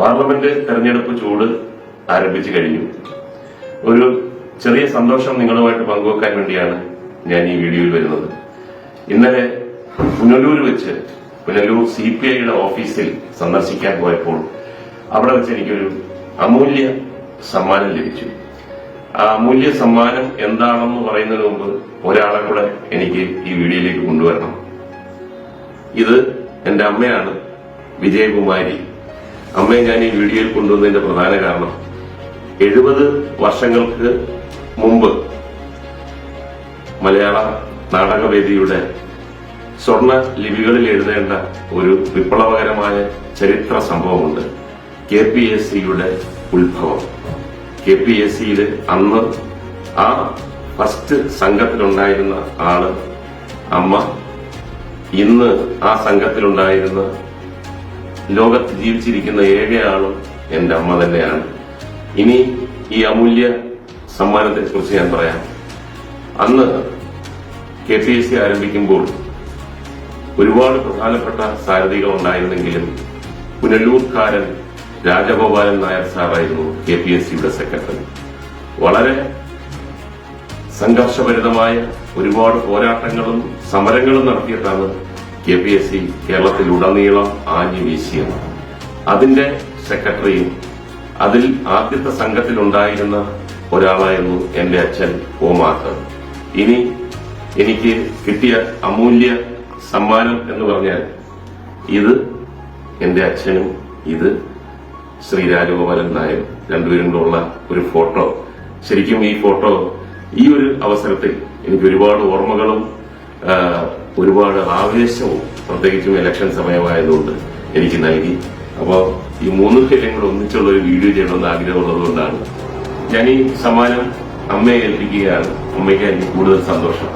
Parliament തെരഞ്ഞെടുപ്പ് ചൂട് ആരംഭിച്ചു കഴിഞ്ഞു. ഒരു ചെറിയ സന്തോഷം നിങ്ങളുമായിട്ട് പങ്കുവെക്കാൻ വേണ്ടിയാണ് ഞാൻ ഈ വീഡിയോയിൽ വരുന്നത്. ഇന്നലെ പുനലൂർ വെച്ച് പുനലൂർ സി പി ഐയുടെ ഓഫീസിൽ സന്ദർശിക്കാൻ പോയപ്പോൾ അവിടെ വെച്ച് എനിക്കൊരു അമൂല്യ സമ്മാനം ലഭിച്ചു. ആ അമൂല്യ സമ്മാനം എന്താണെന്ന് പറയുന്നതിന് മുമ്പ് ഒരാളെ കൂടെ എനിക്ക് ഈ വീഡിയോയിലേക്ക് കൊണ്ടുവരണം. ഇത് എന്റെ അമ്മയാണ് വിജയകുമാരി. അമ്മയെ ഞാൻ ഈ വീഡിയോയിൽ കൊണ്ടുവന്നതിന്റെ പ്രധാന കാരണം എഴുപത് വർഷങ്ങൾക്ക് മുമ്പ് മലയാള നാടകവേദിയുടെ സ്വർണ ലിപികളിൽ എഴുതേണ്ട ഒരു വിപ്ലവകരമായ ചരിത്ര സംഭവമുണ്ട്. കെ പി എസ് സിയുടെ ഉത്ഭവം. കെ പി എസ് സിയിൽ അന്ന് ആ ഫസ്റ്റ് സംഘത്തിലുണ്ടായിരുന്ന ആൾ അമ്മ ഇന്ന് ആ സംഘത്തിലുണ്ടായിരുന്ന ലോകത്ത് ജീവിച്ചിരിക്കുന്ന ഏക ആളും എന്റെ അമ്മ തന്നെയാണ്. ഇനി ഈ അമൂല്യ സമ്മാനത്തെ കുറിച്ച് ഞാൻ പറയാം. അന്ന് കെ പി എസ് സി ആരംഭിക്കുമ്പോൾ ഒരുപാട് പ്രധാനപ്പെട്ട സാരഥികൾ ഉണ്ടായിരുന്നെങ്കിലും പുനലൂർക്കാരൻ രാജഗോപാലൻ നായർ സാറായിരുന്നു കെ പി എസ് സിയുടെ സെക്രട്ടറി. വളരെ സംഘർഷഭരിതമായ ഒരുപാട് പോരാട്ടങ്ങളും സമരങ്ങളും നടത്തിയിട്ടാണ് കെ പി എസ് സി കേരളത്തിലുടനീളം ആഞ്ഞു വീശിയത്. അതിന്റെ സെക്രട്ടറിയും അതിൽ ആദ്യത്തെ സംഘത്തിലുണ്ടായിരുന്ന ഒരാളായിരുന്നു എന്റെ അച്ഛൻ ഓമാക്കർ ഇനി എനിക്ക് കിട്ടിയ അമൂല്യ സമ്മാനം എന്ന് പറഞ്ഞാൽ ഇത് എന്റെ അച്ഛനും ഇത് ശ്രീ രാജഗോപാലൻ നായർ രണ്ടുപേരും കൂടെ ഒരു ഫോട്ടോ. ശരിക്കും ഈ ഫോട്ടോ ഈ ഒരു അവസരത്തിൽ എനിക്ക് ഒരുപാട് ഓർമ്മകളും ഒരുപാട് ആവേശവും പ്രത്യേകിച്ചും ഇലക്ഷൻ സമയമായതുകൊണ്ട് എനിക്ക് നൽകി. അപ്പോ ഈ മൂന്ന് കൂടെ ഒന്നിച്ചുള്ള ഒരു വീഡിയോ ചെയ്യണമെന്ന് ആഗ്രഹമുള്ളത് കൊണ്ടാണ്. ഞാൻ ഈ സമ്മാനം അമ്മയെ ഏൽപ്പിക്കുകയാണ്. അമ്മയ്ക്ക് എനിക്ക് കൂടുതൽ സന്തോഷം.